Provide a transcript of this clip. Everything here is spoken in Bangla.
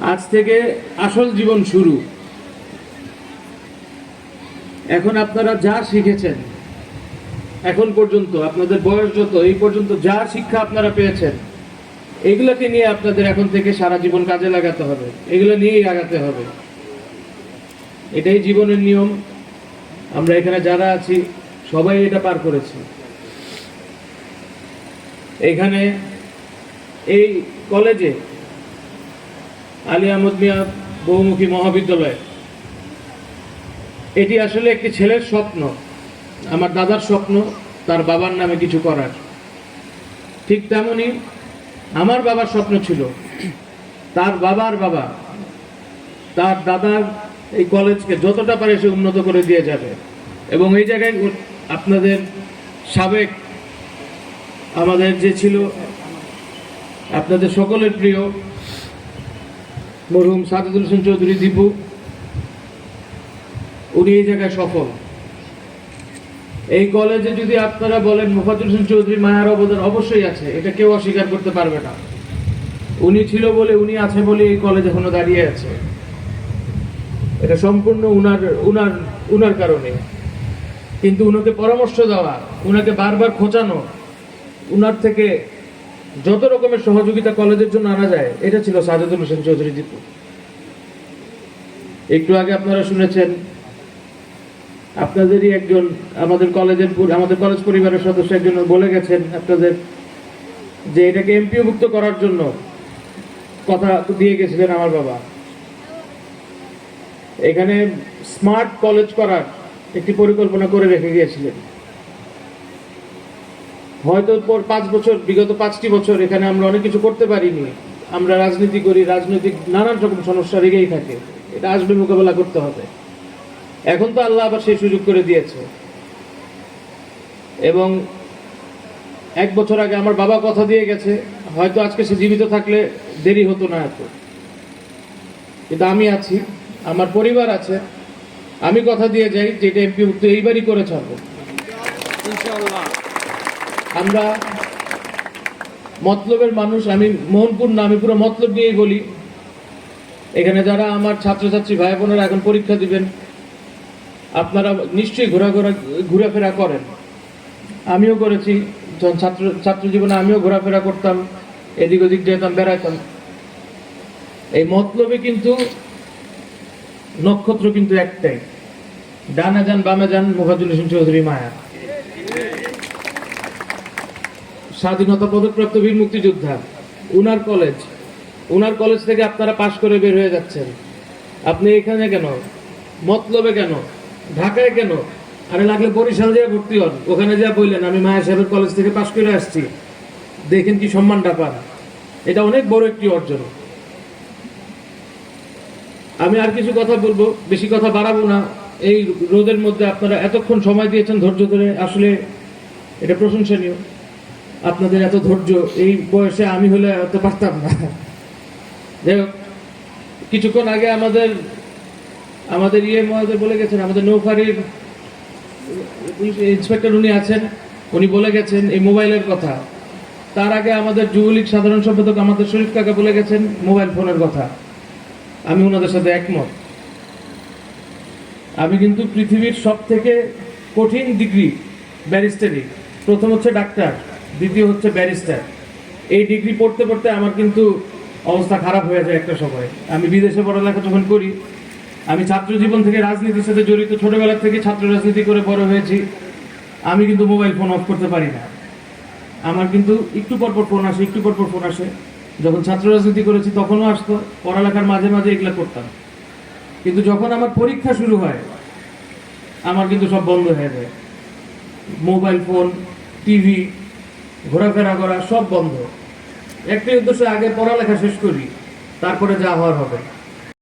আজ থেকে আসল জীবন শুরু। এখন আপনারা যা শিখেছেন, এখন পর্যন্ত, আপনাদের বয়স যত, এই পর্যন্ত যা শিক্ষা আপনারা পেয়েছেন, এগুলোকে নিয়ে আপনাদের এখন থেকে সারা জীবন কাজে লাগাতে হবে। এগুলো নিয়েই আগাতে হবে। এটাই জীবনের নিয়ম। আমরা এখানে যারা আছি, সবাই এটা পার করেছি। এখানে এই কলেজে আলী আহমদ মিয়া বহুমুখী মহাবিদ্যালয়। এটি আসলে একটি ছেলের স্বপ্ন, আমার দাদার স্বপ্ন, তার বাবার নামে কিছু করার। ঠিক তেমনই আমার বাবার স্বপ্ন ছিল, তার বাবার বাবা, তার দাদার এই কলেজকে যতটা পারে সে উন্নত করে দিয়ে যাবে। এবং এই জায়গায় আপনাদের সাবেক আমাদের যে ছিল, আপনাদের সকলের প্রিয় মরহুম সাদুল হোসেন চৌধুরী, দীপু। উনি এই জায়গায় সফল। এই কলেজে যদি আপনারা বলেন মুফাজুল হোসেন চৌধুরী মায়ার অবদান অবশ্যই আছে, এটা কেউ অস্বীকার করতে পারবে না। উনি ছিল বলে, উনি আছে বলে এই কলেজ এখনও দাঁড়িয়ে আছে। এটা সম্পূর্ণ উনার উনার উনার কারণে। কিন্তু উনাকে পরামর্শ দেওয়া, উনাকে বারবার খোঁচানো, উনার থেকে যত রকমের সহযোগিতা কলেজের জন্য আনা যায়, এটা ছিল সাজাদুল হোসেন চৌধুরী দীপু। একটু আগে আপনারা শুনেছেন, আপনাদেরই একজন, আমাদের কলেজের আমাদের কলেজ পরিবারের সদস্য একজন বলে গেছেন আপনাদের যে এটাকে এমপিওভুক্ত করার জন্য কথা দিয়ে গেছিলেন আমার বাবা। এখানে স্মার্ট কলেজ করার একটি পরিকল্পনা করে রেখে গিয়েছিলেন। হয়তো পর পাঁচ বছর, বিগত পাঁচটি বছর এখানে আমরা অনেক কিছু করতে পারিনি। আমরা রাজনীতি করি, রাজনৈতিক নানান রকম সমস্যা লেগেই থাকে। এটা আসবে মোকাবেলা করতে হবে। এখন তো আল্লাহ আবার সেই সুযোগ করে দিয়েছে। এবং এক বছর আগে আমার বাবা কথা দিয়ে গেছে, হয়তো আজকে সে জীবিত থাকলে দেরি হতো না এত। কিন্তু আমি আছি, আমার পরিবার আছে। আমি কথা দিয়ে যাই যে এটা এমপি মুক্ত এইবারই করে ছাড়বো। আমরা মতলবের মানুষ, আমি মোহনপুর না, আমি পুরো মতলব নিয়েই বলি। এখানে যারা আমার ছাত্রছাত্রী ভাই বোনেরা এখন পরীক্ষা দিবেন, আপনারা নিশ্চয়ই ঘোরাঘোরা ঘোরাফেরা করেন। আমিও করেছি, যখন ছাত্র ছাত্র জীবনে আমিও ঘোরাফেরা করতাম, এদিক ওদিক যেতাম বেড়াতাম এই মতলবে কিন্তু নক্ষত্র কিন্তু একটাই। ডানে যান, বামে যান মুফাজুল হোসেন চৌধুরী, মায়া। স্বাধীনতা পদকপ্রাপ্ত বীর মুক্তিযোদ্ধা, উনার কলেজ। উনার কলেজ থেকে আপনারা পাশ করে বের হয়ে যাচ্ছেন। আপনি এখানে কেন? মতলবে কেন? ঢাকায় কেন? আরে লাগলে বরিশাল দিয়ে ভর্তি হন। ওখানে যা বললেন, আমি মায়া সাহেবের কলেজ থেকে পাশ করে আসছি। দেখেন কি সম্মানটা পান। এটা অনেক বড় একটি অর্জন। আমি আর কিছু কথা বলব, বেশি কথা বাড়াবো না। এই রোদের মধ্যে আপনারা এতক্ষণ সময় দিয়েছেন ধৈর্য ধরে, আসলে এটা প্রশংসনীয়। আপনাদের এত ধৈর্য, এই বয়সে আমি হলে এত পারতাম না। যাই হোক, কিছুক্ষণ আগে আমাদের আমাদের ইয়ে মহোদয় বলে গেছেন, আমাদের নৌফারির ইন্সপেক্টর উনি আছেন, উনি বলে গেছেন এই মোবাইলের কথা। তার আগে আমাদের যুবলীগ সাধারণ সম্পাদক আমাদের শরীফ কাকা বলে গেছেন মোবাইল ফোনের কথা। আমি ওনাদের সাথে একমত। আমি কিন্তু পৃথিবীর সব থেকে কঠিন ডিগ্রি, ব্যারিস্টারি, প্রথম হচ্ছে ডাক্তার। দ্বিতীয় হচ্ছে ব্যারিস্টার। এই ডিগ্রি পড়তে পড়তে আমার কিন্তু অবস্থা খারাপ হয়ে যায় একটা সময়। আমি বিদেশে পড়ালেখা যখন করি, আমি ছাত্র জীবন থেকে রাজনীতির সাথে জড়িত, ছোটবেলা থেকে ছাত্র রাজনীতি করে বড় হয়েছি, আমি কিন্তু মোবাইল ফোন অফ করতে পারি না। আমার কিন্তু একটু পরপর ফোন আসে, একটু পরপর ফোন আসে। যখন ছাত্র রাজনীতি করেছি তখনও আসতো, পড়ালেখার মাঝে মাঝে এগুলো করতাম। কিন্তু যখন আমার পরীক্ষা শুরু হয়, আমার কিন্তু সব বন্ধ হয়ে যায়। মোবাইল ফোন, টিভি ঘোরাফেরা করা সব বন্ধ। একটি উদ্দেশ্যে আগে পড়ালেখা শেষ করি তারপরে যা হওয়ার হবে।